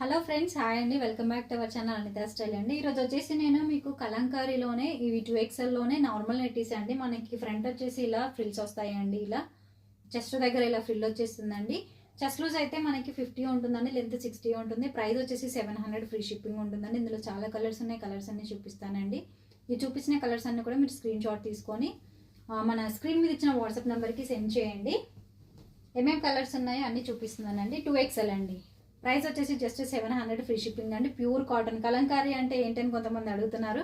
Hello friends hi అండి. Welcome back to our channel Anitha style అండి. ఈరోజు వచ్చేసి నేను మీకు కలంకారీలోనే ఇవి టూ ఎక్స్ఎల్లోనే నార్మల్ నెట్టీస్ అండి. మనకి ఫ్రంట్ వచ్చేసి ఇలా ఫ్రిల్స్ వస్తాయండి. ఇలా చెస్ట్ దగ్గర ఇలా ఫ్రిల్ వచ్చేస్తుందండి. చెస్ట్ లూజ్ అయితే మనకి ఫిఫ్టీ ఉంటుందండి లెంత్ సిక్స్టీ ఉంటుంది. ప్రైస్ వచ్చేసి సెవెన్ హండ్రెడ్ ఫ్రీ షిప్పింగ్ ఉంటుందండి. ఇందులో చాలా కలర్స్ ఉన్నాయి కలర్స్ అన్ని చూపిస్తానండి. ఈ చూపించిన కలర్స్ అన్ని కూడా మీరు స్క్రీన్ షాట్ తీసుకొని మన స్క్రీన్ మీద ఇచ్చిన వాట్సాప్ నెంబర్కి సెండ్ చేయండి. ఏమేమి కలర్స్ ఉన్నాయో అన్ని చూపిస్తున్నానండి. టూ ఎక్స్ఎల్ అండి. ప్రైస్ వచ్చేసి just seven hundred free shipping అండి. ప్యూర్ కాటన్ కలంకారీ అంటే ఏంటని కొంతమంది అడుగుతున్నారు.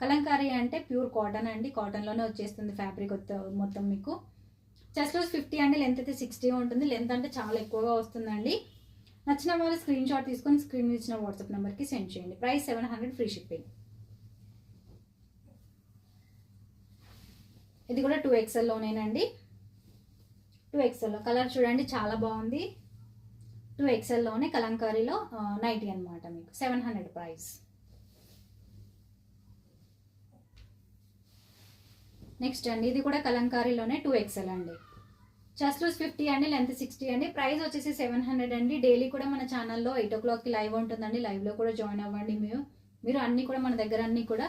కలంకారీ అంటే ప్యూర్ కాటన్ అండి. కాటన్లోనే వచ్చేస్తుంది ఫ్యాబ్రిక్ మొత్తం మీకు. చెస్ట్ లూజ్ ఫిఫ్టీ అండి. లెంత్ అయితే సిక్స్టీ ఉంటుంది. లెంత్ అంటే చాలా ఎక్కువగా వస్తుందండి. నచ్చిన వాళ్ళు స్క్రీన్ షాట్ తీసుకొని స్క్రీన్ మీద ఇచ్చిన వాట్సాప్ నెంబర్కి సెండ్ చేయండి. Price seven hundred free shipping ఇది కూడా టూ ఎక్సెల్లోనేనండి టూ ఎక్స్ఎల్లో కలర్ చూడండి చాలా బాగుంది. టూ ఎక్స్ఎల్లోనే కలంకారీలో నైటీ అనమాట మీకు. సెవెన్ హండ్రెడ్ ప్రైస్ నెక్స్ట్ అండి ఇది కూడా కలంకారీలోనే టూ ఎక్స్ఎల్ అండి. చెస్ట్ లూస్ ఫిఫ్టీ అండి లెంత్ సిక్స్టీ అండి. ప్రైస్ వచ్చేసి సెవెన్ హండ్రెడ్ అండి. డైలీ కూడా మన ఛానల్లో ఎయిట్ ఓ క్లాక్కి లైవ్ ఉంటుందండి. లైవ్లో కూడా జాయిన్ అవ్వండి మీరు. మీరు అన్నీ కూడా మన దగ్గర అన్నీ కూడా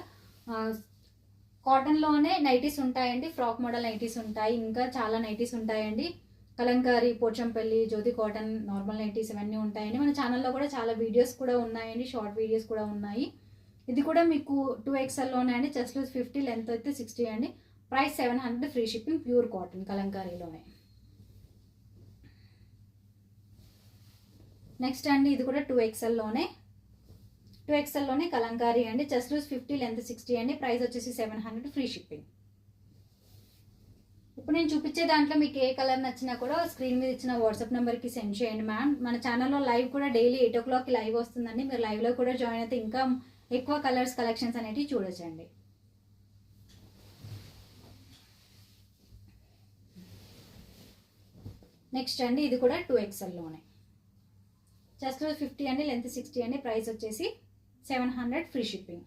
కాటన్లోనే నైటీస్ ఉంటాయండి. ఫ్రాక్ మోడల్ నైటీస్ ఉంటాయి. ఇంకా చాలా నైటీస్ ఉంటాయండి. Kalamkari Pochampally Jyothi cotton normal nighties ఇవన్నీ ఉంటాయండి మన ఛానల్లో కూడా చాలా వీడియోస్ కూడా ఉన్నాయండి షార్ట్ వీడియోస్ కూడా ఉన్నాయి. ఇది కూడా మీకు టూ ఎక్స్ఎల్లోనే అండి చెస్ట్ లూజ్ ఫిఫ్టీ లెంత్ అయితే సిక్స్టీ అండి. Price seven hundred free shipping pure cotton కలంకారీలోనే. Next అండి ఇది కూడా టూ ఎక్స్ఎల్లోనే టూ ఎక్స్ఎల్లోనే కలంకారీ అండి chest loose fifty length sixty అండి ప్రైస్ వచ్చేసి సెవెన్ హండ్రెడ్ ఫ్రీ షిప్పింగ్. ఇప్పుడు నేను చూపించే దాంట్లో మీకు ఏ కలర్ నచ్చినా కూడా స్క్రీన్ మీద ఇచ్చిన వాట్సాప్ నెంబర్కి సెండ్ చేయండి మ్యామ్ మన ఛానల్లో లైవ్ కూడా డైలీ ఎయిట్ ఓ క్లాక్కి లైవ్ వస్తుందండి. మీరు లైవ్లో కూడా జాయిన్ అయితే ఇంకా ఎక్కువ కలర్స్ కలెక్షన్స్ అనేటివి చూడొచ్చండి. నెక్స్ట్ అండి ఇది కూడా టూ ఎక్స్ఎల్లోనే చెస్ట్ ఫిఫ్టీ అండి లెంత్ సిక్స్టీ అండి ప్రైస్ వచ్చేసి సెవెన్ హండ్రెడ్ ఫ్రీ షిప్పింగ్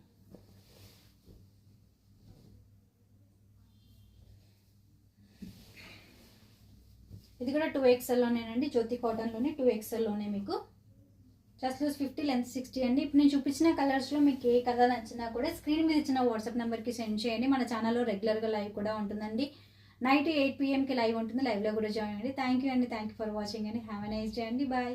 ఇది కూడా టూ ఎక్స్ఎల్లోనేనండి జ్యోతి కాటన్లోనే టూ ఎక్స్ఎల్లోనే మీకు. Just loose fifty length sixty అండి. ఇప్పుడు నేను చూపించిన కలర్స్లో మీకు ఏ కలర్ నచ్చినా కూడా స్క్రీన్ మీద ఇచ్చిన వాట్సాప్ నెంబర్కి సెండ్ చేయండి. మన ఛానల్లో రెగ్యులర్గా లైవ్ కూడా ఉంటుందండి. నైట్ ఎయిట్ పిఎంకి లైవ్ ఉంటుంది. లైవ్లో కూడా జాయిన్ అండి థ్యాంక్ యూ అండి. థ్యాంక్ యూ ఫర్ వాచింగ్ అండి. హ్యావ్ ఎ నైస్ డే అండి. బాయ్